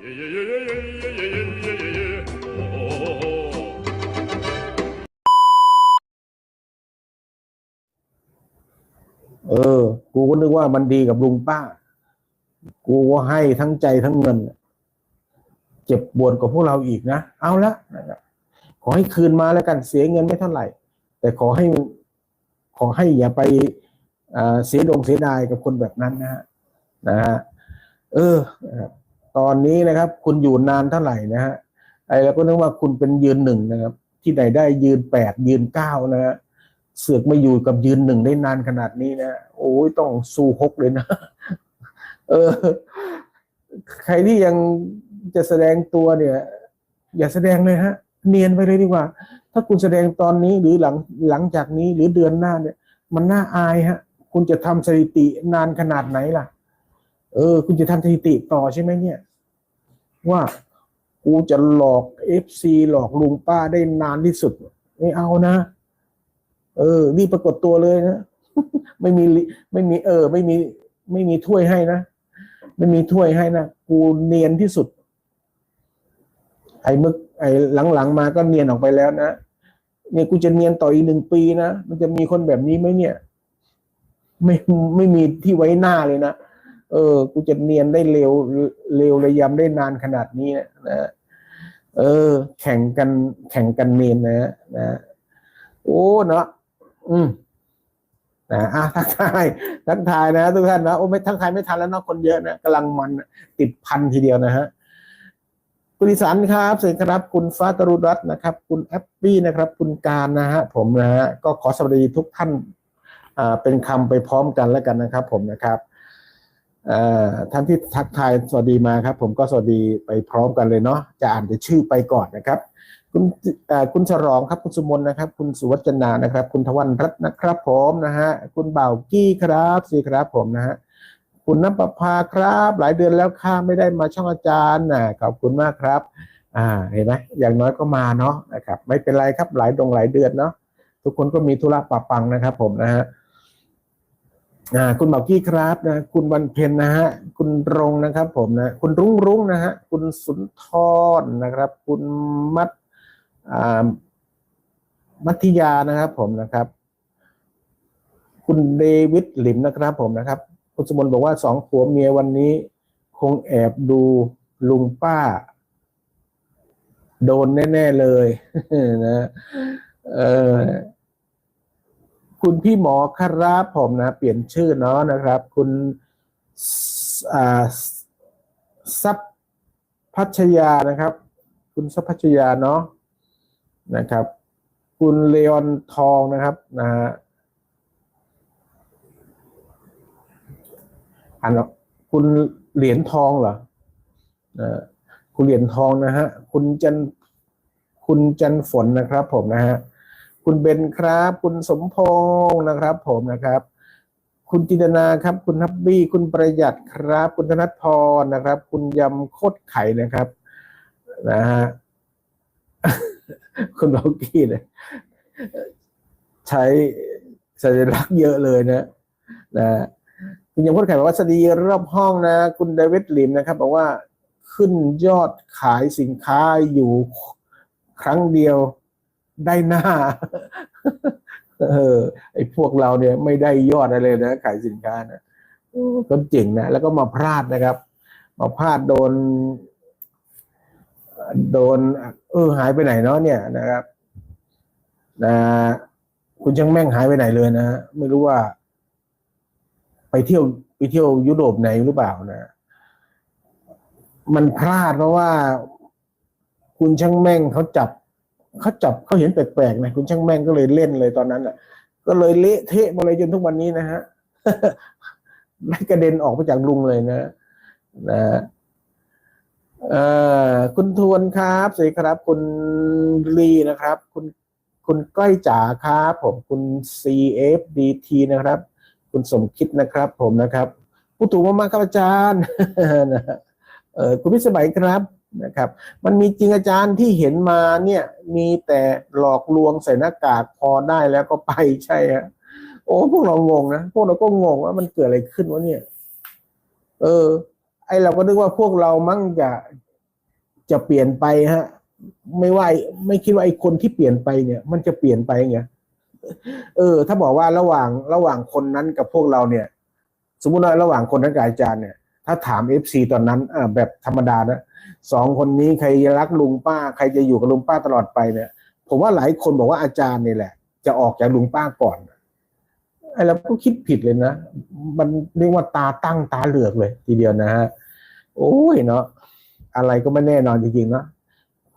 เออ กูก็นึกว่ามันดีกับลุงป้า กูก็ให้ทั้งใจทั้งเงิน เจ็บปวดกว่าพวกเราอีกนะ เอาละขอให้คืนมาแล้วกันเสียเงินไม่เท่าไหร่ แต่ขอให้ ขอให้อย่าไปเสียดงเสียดายกับคนแบบนั้นนะฮะนะฮะเออ ตอนนี้นะครับ คุณอยู่นานเท่าไหร่นะฮะไอ้เราก็นึกว่าคุณเป็นยืนหนึ่งนะครับ ที่ไหนได้ยืนแปดยืนเก้านะฮะเสือกมาอยู่กับยืนหนึ่งได้นานขนาดนี้นะโอ้ยต้องสู้ฮกเลยนะ เออ ใครที่ยังจะแสดงตัวเนี่ย อย่าแสดงเลยฮะ เนียนไปเลยดีกว่า ถ้าคุณแสดงตอนนี้หรือหลังหลังจากนี้หรือเดือนหน้าเนี่ย มันน่าอายฮะ คุณจะทำสถิตินานขนาดไหนล่ะ เออ คุณจะทำสถิติต่อใช่ไหมเนี่ย ว่ากูจะหลอกเอฟซีหลอกลุงป้าได้นานที่สุด ไม่เอานะ เออนี่ปรากฏตัวเลยนะ ไม่มีลิไม่มี เออ ไม่มี ไม่มีถ้วยให้นะ ไม่มีถ้วยให้นะ กูเนียนที่สุด ไอ้มึก ไอ้หลังๆมาก็เนียนออกไปแล้วนะเนี่ยกูจะเนียนต่ออีกหนึ่งปีนะ มันจะมีคนแบบนี้ไหมเนี่ย ไม่ไม่มีที่ไว้หน้าเลยนะ เออ กูจะเนียนได้เร็วเร็วระยำได้นานขนาดนี้นะเออ แข่งกันแข่งกันเนียนนะนะโอ้เนาะอืมนะอะทักทายทักทายนะทุกท่านนะโอ้ไม่ทักทายไม่ทันแล้วเนาะคนเยอะนะกำลังมันติดพันทีเดียวนะฮะคุณอิสันครับสวัสดีครับ คุณฟ้าตรุรัตน์นะครับ คุณแอปปี้นะครับ คุณการนะฮะผมนะฮะก็ขอสวัสดีทุกท่าน อ่าเป็นคำไปพร้อมกันแล้วกันนะครับ ผมนะครับ ท่านที่ทักทายสวัสดีมาครับ ผมก็สวัสดีไปพร้อมกันเลยเนาะจะอ่านแต่ชื่อไปก่อนนะครับ คุณคุณฉลองครับคุณสุมนนะครับ คุณสุวัจนานะครับ คุณทวันรัตน์นะครับผมนะฮะคุณเบ่ากี้ครับสิครับผมนะฮะคุณน้ำประภาครับ หลายเดือนแล้วค่ะไม่ได้มาช่องอาจารย์นะขอบคุณมากครับ อ่าเห็นไหมอย่างน้อยก็มาเนาะนะครับ ไม่เป็นไรครับหลายดงหลายเดือนเนาะทุกคนก็มีธุระปะปังนะครับ ผมนะฮะ อ่าคุณบอกกี้ครับนะคุณวันเพ็ญนะฮะคุณรงนะครับ ผมนะคุณรุ่งรุ่งนะฮะคุณสุนทรนะครับ คุณมัดอ่ามัธยานะครับ ผมนะครับ คุณเดวิดหลิมนะครับ ผมนะครับ คุณสมนบอกว่าสองผัวเมียวันนี้ คงแอบดูลุงป้า โดนแน่ ๆ เลยนะเออ คุณพี่หมอครับผมนะ เปลี่ยนชื่อเนาะนะครับ คุณสับพัชยานะครับ คุณซับพัชยาเนาะนะครับ คุณเลออนทองนะครับนะฮะอ่านคุณเหรียญทองเหรอเออคุณเหรียญทองนะฮะ คุณจัน คุณจันฝนนะครับผมนะฮะ คุณเบนครับ คุณสมพงศ์นะครับ ผมนะครับ คุณจินตนาครับ คุณฮับบี้คุณประหยัดครับ คุณธนัทพรนะครับ คุณยำโคตรไข่นะครับนะฮะคุณบอกกี้นี่ยใช้สัญลักษณ์เยอะเลยนะนะคุณยำโคตรไข่บอกว่าสวัสดีรอบห้องนะ คุณเดวิดลิมนะครับบอกว่าขึ้นยอดขายสินค้าอยู่ครั้งเดียว ได้หน้า เออ ไอ้พวกเราเนี่ยไม่ได้ยอดอะไรเลยนะขายสินค้านะก็เจ๋งนะ แล้วก็มาพลาดนะครับ มาพลาดโดน โดน เออหายไปไหนเนาะเนี่ยนะครับ นะคุณช่างแม่งหายไปไหนเลยนะไม่รู้ว่า ไปเที่ยวไปเที่ยวยุโรปไหนหรือเปล่านะ มันพลาดเพราะว่า คุณช่างแม่งเขาจับ เขาจับเขาเห็นแปลกๆนะคุณช่างแม่งก็เลยเล่นเลยตอนนั้นอะ ก็เลยเละเทะมาเลยจนทุกวันนี้นะฮะไม่กระเด็นออกมาจากลุงเลยนะนะเอ่อคุณทวนครับสวัสดีครับ คุณลีนะครับ คุณคุณก้อยจ๋าครับผมคุณ CFDT นะครับ คุณสมคิดนะครับ ผมนะครับผู้ถูกมากๆครับอาจารย์เออคุณพิสมัยครับ นะครับ มันมีจริงอาจารย์ที่เห็นมาเนี่ยมีแต่หลอกลวงใส่หน้ากากพอได้แล้วก็ไปใช่ฮะโอ้พวกเรางงนะพวกเราก็งงว่ามันเกิดอะไรขึ้นวะเนี่ย เออ ไอเราก็นึกว่าพวกเรามั่งจะจะเปลี่ยนไปฮะ ไม่ว่าไม่คิดว่าไอคนที่เปลี่ยนไปเนี่ย มันจะเปลี่ยนไปไงเออ ถ้าบอกว่าระหว่างระหว่างคนนั้นกับพวกเราเนี่ย สมมติว่าระหว่างคนนั้นกับอาจารย์เนี่ย ถ้าถามเอฟซีตอนนั้นอ่าแบบธรรมดานะ สองคนนี้ใครจะรักลุงป้า ใครจะอยู่กับลุงป้าตลอดไปเนี่ย ผมว่าหลายคนบอกว่าอาจารย์นี่แหละ จะออกจากลุงป้าก่อนไอ้เราก็คิดผิดเลยนะ มันเรียกว่าตาตั้งตาเหลือกเลย ทีเดียวนะฮะโอ้ยเนาะอะไรก็ไม่แน่นอนจริงๆเนาะ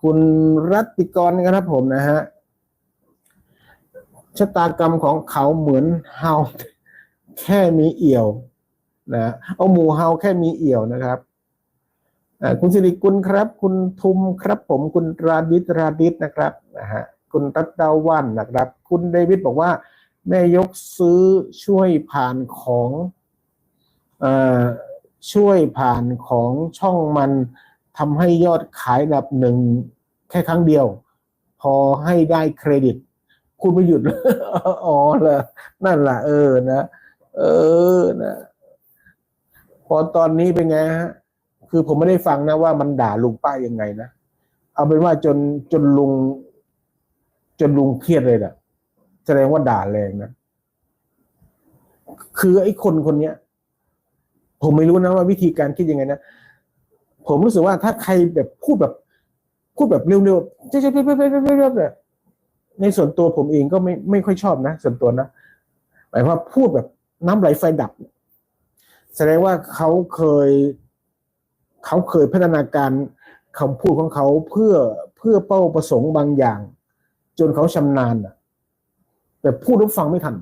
คุณรัติกรนะครับผมนะฮะชะตากรรมของเขาเหมือนเฮาแค่มีเอี่ยวนะเอาหมูเฮาแค่มีเอี่ยวนะครับ คุณสิริกุลครับ คุณทุมครับ ผมคุณราดิตราดิตนะครับนะฮะคุณรัตดาวันนะครับ คุณเดวิดบอกว่า แม่ยกซื้อช่วยผ่านของอช่วยผ่านของช่องมันทำให้ยอดขายอันดับหนึ่งแค่ครั้งเดียว พอให้ได้เครดิตคุณไม่หยุดอ๋อเหรอนั่นละเออนะ เออนะ พอตอนนี้เป็นไงฮะ คือผมไม่ได้ฟังนะว่ามันด่าลุงป้ายังไงนะ เอาเป็นว่าจนจนลุง จนลุงเครียดเลยนะแสดงว่าด่าแรงนะ คือไอ้คนคนเนี้ย ผมไม่รู้นะว่าวิธีการคิดยังไงนะ ผมรู้สึกว่าถ้าใครแบบพูดแบบ พูดแบบเร็วๆเจ๊ๆๆๆๆๆเนี่ยในส่วนตัวผมเองก็ไม่ไม่ค่อยชอบนะส่วนตัวนะหมายความว่าพูดแบบน้ำไหลไฟดับ แสดงว่าเขาเคย เขาเคยพัฒนาการคำพูดของเขาเพื่อเพื่อเป้าประสงค์บางอย่าง จนเขาชำนาญอะ แต่พูดแล้วฟังไม่ทัน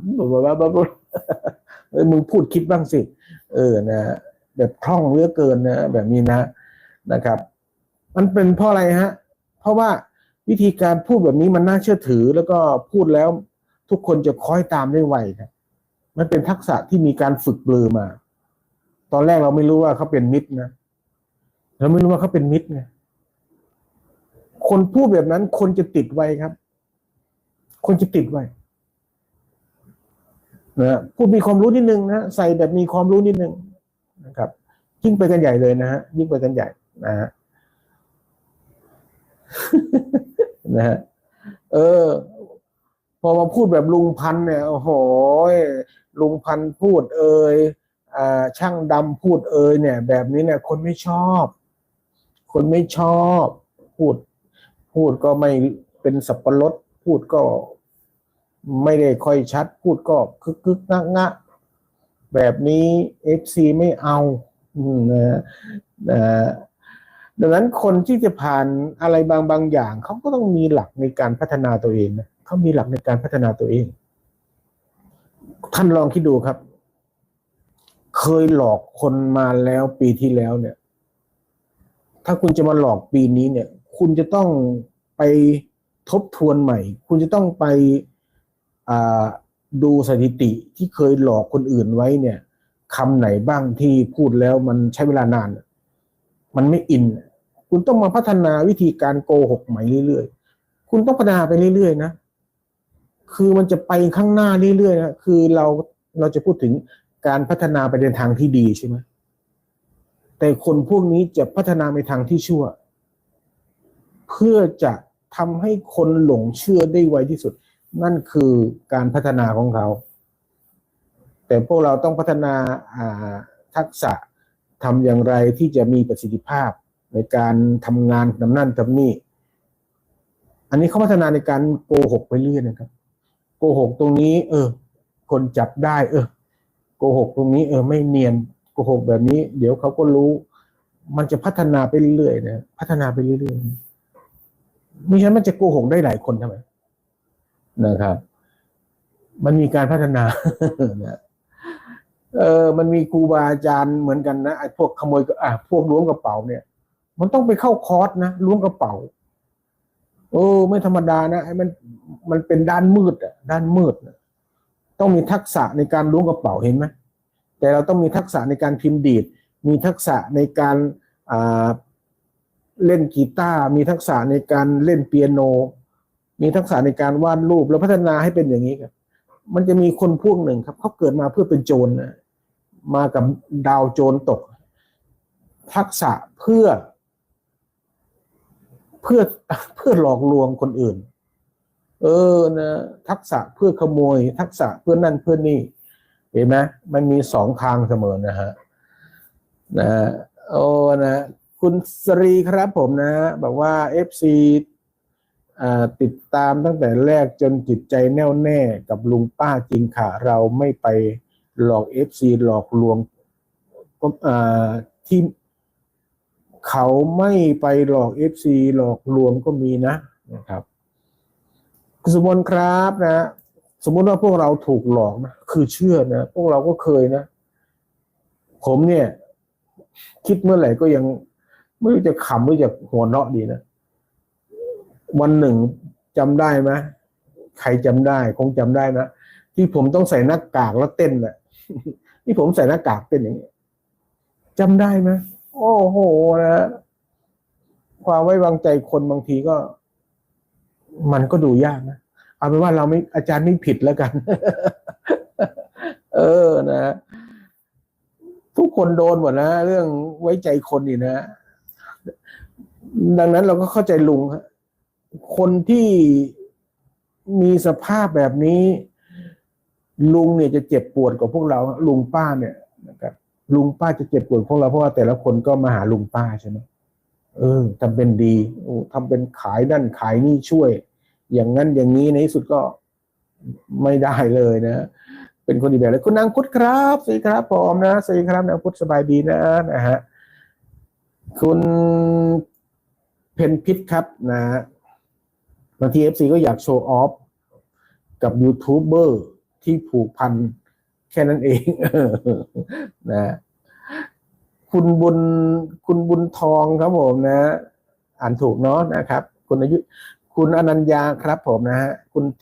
เออมึงพูดคิดบ้างสิ เออนะแบบคล่องเลือเกินนะแบบนี้นะนะครับ มันเป็นเพราะอะไรฮะ เพราะว่าวิธีการพูดแบบนี้มันน่าเชื่อถือ แล้วก็พูดแล้วทุกคนจะคอยตามได้ไวครับมันเป็นทักษะที่มีการฝึกเบลอมา ตอนแรกเราไม่รู้ว่าเขาเป็นมิตรนะ เราไม่รู้ว่าเขาเป็นมิตรไงคนพูดแบบนั้น คนจะติดไว้ครับ คนจะติดไว้นะพูดมีความรู้นิดนึงนะใส่แบบมีความรู้นิดนึงนะครับ ยิ่งไปกันใหญ่เลยนะฮะยิ่งไปกันใหญ่นะฮะนะฮะเออ พอมาพูดแบบลุงพันเนี่ยโอ้โหลุงพันพูดเอ่ยอ่าช่างดำพูดเอ่ยเนี่ย แบบนี้เนี่ย คนไม่ชอบ คนไม่ชอบพูด พูดก็ไม่เป็นสับปะรดพูดก็ไม่ได้ค่อยชัด พูดก็คึกคึกงักงักแบบนี้เอฟซีไม่เอาอืมนะนะดังนั้นคนที่จะผ่านอะไรบางบางอย่างเขาก็ต้องมีหลักในการพัฒนาตัวเองนะเขามีหลักในการพัฒนาตัวเอง ท่านลองคิดดูครับ เคยหลอกคนมาแล้วปีที่แล้วเนี่ย ถ้าคุณจะมาหลอกปีนี้เนี่ย คุณจะต้องไปทบทวนใหม่ คุณจะต้องไปดูสถิติที่เคยหลอกคนอื่นไว้เนี่ยคำไหนบ้างที่พูดแล้วมันใช้เวลานาน มันไม่อิน คุณต้องมาพัฒนาวิธีการโกหกใหม่เรื่อยๆ คุณต้องพัฒนาไปเรื่อยๆนะ คือมันจะไปข้างหน้าเรื่อยๆนะ คือเราเราจะพูดถึงการพัฒนาไปในทางที่ดีใช่ไหม แต่คนพวกนี้จะพัฒนาในทางที่ชั่ว เพื่อจะทำให้คนหลงเชื่อได้ไวที่สุด นั่นคือการพัฒนาของเขา แต่พวกเราต้องพัฒนาทักษะทำอย่างไรที่จะมีประสิทธิภาพในการทำงานทำนั่นทำนี่ อันนี้เขาพัฒนาในการโกหกไปเรื่อยนะครับ โกหกตรงนี้ เออ คนจับได้ เออ โกหกตรงนี้ เออ ไม่เนียน หกแบบนี้ เดี๋ยวเขาก็รู้ มันจะพัฒนาไปเรื่อยๆนะพัฒนาไปเรื่อยๆไม่งั้นมันจะโกหกได้หลายคนทำไมนะครับ มันมีการพัฒนานะเออ มันมีครูบาอาจารย์เหมือนกันนะไอ้พวกขโมยก็อะพวกล้วงกระเป๋าเนี่ย มันต้องไปเข้าคอร์สนะล้วงกระเป๋าโอ้ไม่ธรรมดานะไอ้มันมันเป็นด้านมืดอะ ด้านมืดนะต้องมีทักษะในการล้วงกระเป๋าเห็นไหม แต่เราต้องมีทักษะในการพิมพ์ดีด มีทักษะในการเล่นกีตาร์มีทักษะในการเล่นเปียโน มีทักษะในการวาดรูปแล้วพัฒนาให้เป็นอย่างนี้ครับ มันจะมีคนพวกหนึ่งครับเขาเกิดมาเพื่อเป็นโจรนะมากับดาวโจรตก ทักษะเพื่อ เพื่อเพื่อหลอกลวงคนอื่น เออนะทักษะเพื่อขโมย ทักษะเพื่อนั่นเพื่อนี่ เห็นไหมมันมีสองทางเสมอนะฮะนะโอ้นะคุณสรีครับผมนะบอกว่าเอฟซีติดตามตั้งแต่แรกจนจิตใจแน่วแน่กับลุงป้าจริงค่ะ เราไม่ไปหลอกเอฟซีหลอกลวงก็อ่าที่เขาไม่ไปหลอกเอฟซีหลอกลวงก็มีนะนะครับคุณสมนครับนะ สมมติว่าพวกเราถูกหลอกนะ คือเชื่อนะพวกเราก็เคยนะ ผมเนี่ย คิดเมื่อไหร่ก็ยัง ไม่รู้จะขำหรือจะหัวเราะดีนะ วันหนึ่งจำได้ไหมใครจำได้ คงจำได้นะที่ผมต้องใส่หน้ากากแล้วเต้นน่ะที่ผมใส่หน้ากากเต้นอย่างนี้จำได้ไหมโอ้โหนะความไว้วางใจคนบางทีก็ มันก็ดูยากนะเอาเป็นว่าเราไม่อาจารย์ไม่ผิดแล้วกัน เออนะทุกคนโดนหมดนะเรื่องไว้ใจคนนี่นะ ดังนั้นเราก็เข้าใจลุงฮะคนที่มีสภาพแบบนี้ ลุงเนี่ยจะเจ็บปวดกว่าพวกเรา ลุงป้าเนี่ยนะครับลุงป้าจะเจ็บปวดพวกเราเพราะว่าแต่ละคนก็มาหาลุงป้าใช่ไหมเออทำเป็นดีโอ้ทำเป็นขายนั่นขายนี่ช่วย อย่างนั้นอย่างนี้ในที่สุดก็ไม่ได้เลยนะ เป็นคนดีแบบเลยคุณนางพุทธครับสวัสดีครับผมนะสวัสดีครับนางพุทธสบายดีนะนะฮะคุณเพนพิษครับนะบางทีเอฟซีก็อยากโชว์ออฟกับยูทูบเบอร์ที่ผูกพันแค่นั้นเองนะคุณบุญคุณบุญทองครับผมนะ อ่านถูกเนาะนะครับ คุณอายุ คุณอนัญญาครับผมนะฮะคุณ